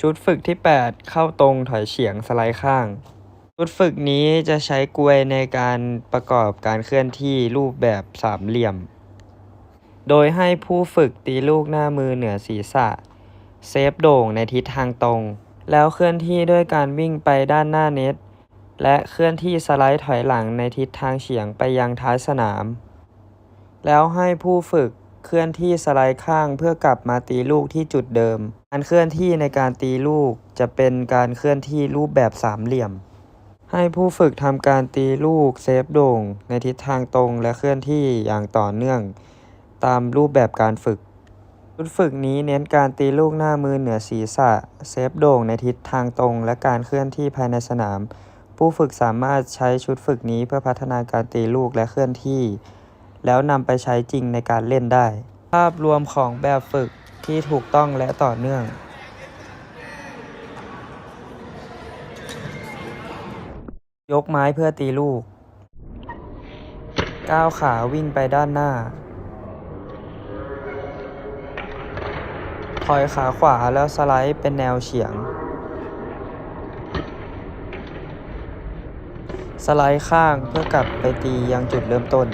ชุดฝึกที่ 8 เข้าตรงถอยเฉียงสไลด์ข้าง ชุดฝึกนี้จะใช้กลวยในการประกอบการเคลื่อนที่รูปแบบสามเหลี่ยม โดยให้ผู้ฝึกตีลูกหน้ามือเหนือศีรษะ เซฟโด่งในทิศทางตรง แล้วเคลื่อนที่ด้วยการวิ่งไปด้านหน้าเน็ต และเคลื่อนที่สไลด์ถอยหลังในทิศทางเฉียงไปยังท้ายสนาม แล้วให้ผู้ฝึก เคลื่อนที่สไลด์ข้างเพื่อกลับมาตีลูกที่จุดเดิม การเคลื่อนที่ในการตีลูกจะเป็นการเคลื่อนที่รูปแบบสามเหลี่ยม ให้ผู้ฝึกทำการตีลูกเซฟโด่ง ในทิศทางตรงและเคลื่อนที่อย่างต่อเนื่อง ตามรูปแบบการฝึกชุดฝึกนี้เน้นการตีลูกหน้ามือเหนือศีรษะ เซฟโด่งในทิศทางตรง และการเคลื่อนที่ภายในสนาม ผู้ฝึกสามารถใช้ชุดฝึกนี้เพื่อพัฒนาการตีลูกและเคลื่อนที่ แล้วนำไปใช้จริงในการเล่นได้ ภาพรวมของแบบฝึกที่ถูกต้องและต่อเนื่องยกไม้เพื่อตีลูก ก้าวขาวิ่งไปด้านหน้า ถอยขาขวาแล้วสไลด์เป็นแนวเฉียง สไลด์ข้างเพื่อกลับไปตียังจุดเริ่มต้น